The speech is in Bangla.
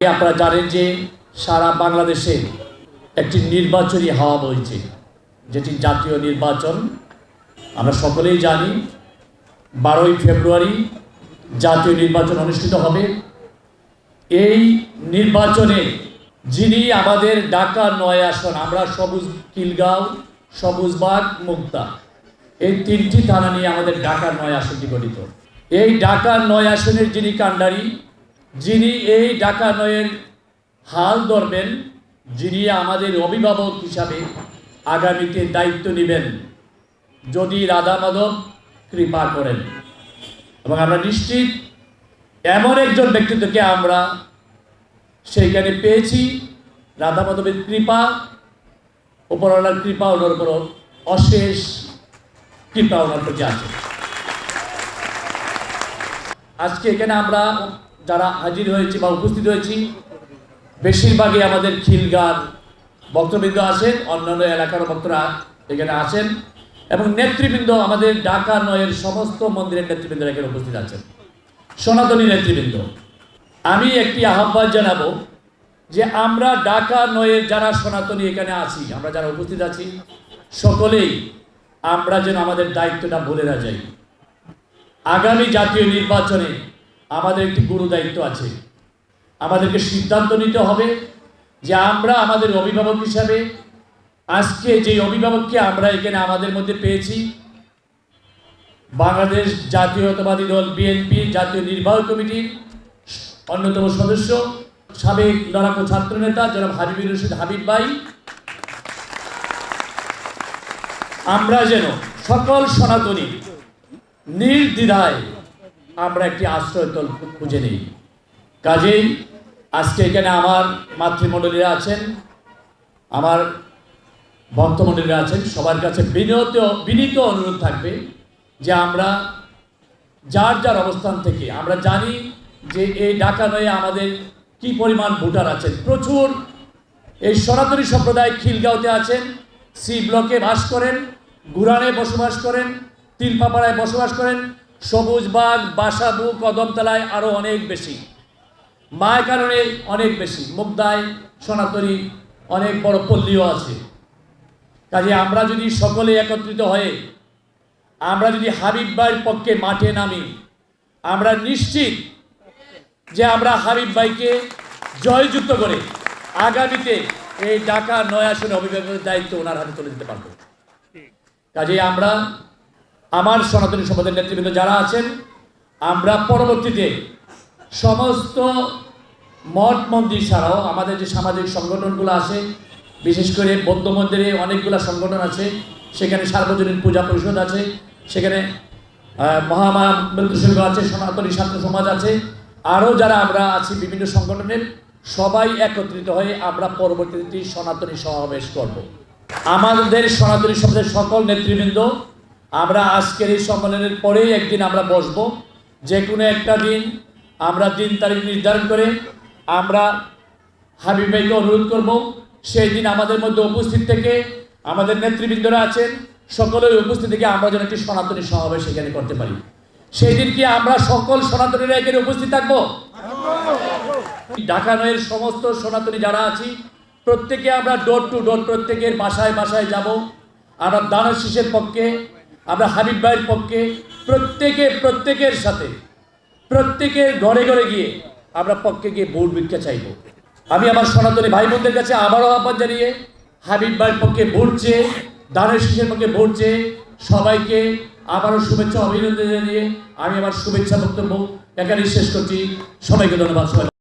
আপনারা জানেন যে সারা বাংলাদেশে একটি নির্বাচনী হাওয়া বইছে, যেটি জাতীয় নির্বাচন। আমরা সকলেই জানি, বারোই ফেব্রুয়ারি জাতীয় নির্বাচন অনুষ্ঠিত হবে। এই নির্বাচনে যিনি আমাদের ঢাকা নয় আসন, আমরা সবুজ কিলগাঁও সবুজবাগ মুক্তা, এই তিনটি থানা নিয়ে আমাদের ঢাকা নয় আসনটি গঠিত। এই ঢাকা নয় আসনের যিনি কাণ্ডারি যিনি এই ঢাকা নয়ের হাল ধরবেন, যিনি আমাদের অভিভাবক হিসাবে আগামীতে দায়িত্ব নেবেন, যদি রাধা মাধব কৃপা করেন। এবং আমরা নিশ্চিত এমন একজন ব্যক্তিত্বকে আমরা সেইখানে পেয়েছি। রাধা মাধবের কৃপা, উপরওয়ালার কৃপা ওনার উপর অশেষ কৃপা ওনার প্রতি আছে। আজকে এখানে আমরা যারা হাজির হয়েছি বা উপস্থিত হয়েছি, বেশিরভাগই আমাদের খিলগার ভক্তবৃন্দ আছেন, অন্যান্য এলাকার ভক্তরা এখানে আছেন, এবং নেতৃবৃন্দ আমাদের ঢাকা নয়ের সমস্ত মন্দিরের নেতৃবৃন্দ এখানে উপস্থিত আছেন। সনাতনী নেতৃবৃন্দ। আমি একটি আহ্বান জানাব যে আমরা ঢাকা নয়ের যারা সনাতনী এখানে আছি, আমরা যারা উপস্থিত আছি, সকলেই আমরা যেন আমাদের দায়িত্বটা ভুলে না যাই। আগামী জাতীয় নির্বাচনে আমাদের একটি গুরু দায়িত্ব আছে। আমাদেরকে সিদ্ধান্ত নিতে হবে যে আমরা আমাদের অভিভাবক হিসাবে আজকে যে অভিভাবককে আমরা এখানে আমাদের মধ্যে পেয়েছি, বাংলাদেশ জাতীয়তাবাদী দল বিএনপি জাতীয় নির্বাহী কমিটির অন্যতম সদস্য, সাবেক লড়াকু ছাত্রনেতা জনাব হাবিবুর রশিদ হাবিব ভাই। আমরা যেন সকল সনাতনী নির্দ্বিধায় আমরা একটি আশ্রয় আশ্রয়তল খুঁজে নিই। কাজেই আজকে এখানে আমার মাতৃমণ্ডলীরা আছেন, আমার ভক্তমণ্ডলীরা আছেন, সবার কাছে বিনীত বিনীত অনুরোধ থাকবে যে আমরা যার যার অবস্থান থেকে, আমরা জানি যে এই ঢাকা নয়ে আমাদের কি পরিমাণ ভোটার আছেন। প্রচুর এই সনাতনী সম্প্রদায় খিলগাঁওতে আছেন, সি ব্লকে বাস করেন, গুরানে বসবাস করেন, তিলপাপাড়ায় বসবাস করেন সবুজবাগ বাসাবু কদমতলায় আরও অনেক বেশি। মায়ের কারণে অনেক বেশি। মুগদায় সনাতনী, অনেক বড় পল্লীও আছে। কাজে আমরা যদি সকলে একত্রিত হয়ে, আমরা যদি হাবিব ভাইয়ের পক্ষে মাঠে নামি, আমরা নিশ্চিত যে আমরা হাবিব ভাইকে জয়যুক্ত করে আগামীতে এই ঢাকা নয় আসনে অভিভাবকের দায়িত্ব ওনার হাতে তুলে দিতে পারব। কাজে আমরা আমার সনাতনী সমাজের নেতৃবৃন্দ যারা আছেন, আমরা পরবর্তীতে সমস্ত মঠ মন্দির ছাড়াও আমাদের যে সামাজিক সংগঠনগুলো আছে, বিশেষ করে বৌদ্ধ মন্দিরে অনেকগুলো সংগঠন আছে, সেখানে সার্বজনীন পূজা পরিষদ আছে, সেখানে মহামায়া মৃত্যু আছে, সনাতনী ছাত্র সমাজ আছে, আরও যারা আমরা আছি বিভিন্ন সংগঠনের, সবাই একত্রিত হয়ে আমরা পরবর্তীতে সনাতনী সমাবেশ করব। আমাদের সনাতনী সমাজের সকল নেতৃবৃন্দ আমরা আজকের এই সম্মেলনের পরেই একদিন আমরা বসবো। যে কোনো একটা দিন আমরা দিন তারিখ নির্ধারণ করে আমরা হাবিব ভাইকে অনুরোধ করব, সেই দিন আমাদের মধ্যে উপস্থিত থেকে আমাদের নেতৃবৃন্দরা আছেন, সকলের উপস্থিত থেকে আমরা যেন একটি সনাতনী সমাবেশ এখানে করতে পারি। সেই দিন কি আমরা সকল সনাতনীরা এখানে উপস্থিত থাকব? ঢাকা নয়ের সমস্ত সনাতনী যারা আছি, প্রত্যেকে আমরা ডোর টু ডোর প্রত্যেকের বাসায় বাসায় যাব। আমরা দানের শীষের পক্ষে আমরা হাবিব ভাইয়ের পক্ষে প্রত্যেকে, প্রত্যেকের সাথে, প্রত্যেকের ঘরে ঘরে গিয়ে আমরা পক্ষে গিয়ে ভোট ভিক্ষা চাইব। আমি আমার সনাতনী ভাই বোনদের কাছে আবারও আহ্বান জানিয়ে হাবিব ভাইয়ের পক্ষে ভোট চেয়ে, দানের শীষের পক্ষে ভোট চেয়ে সবাইকে আবারও শুভেচ্ছা, অভিনন্দন জানিয়ে আমি আমার শুভেচ্ছা বক্তব্য এখানেই শেষ করছি। সবাইকে ধন্যবাদ, সবাই।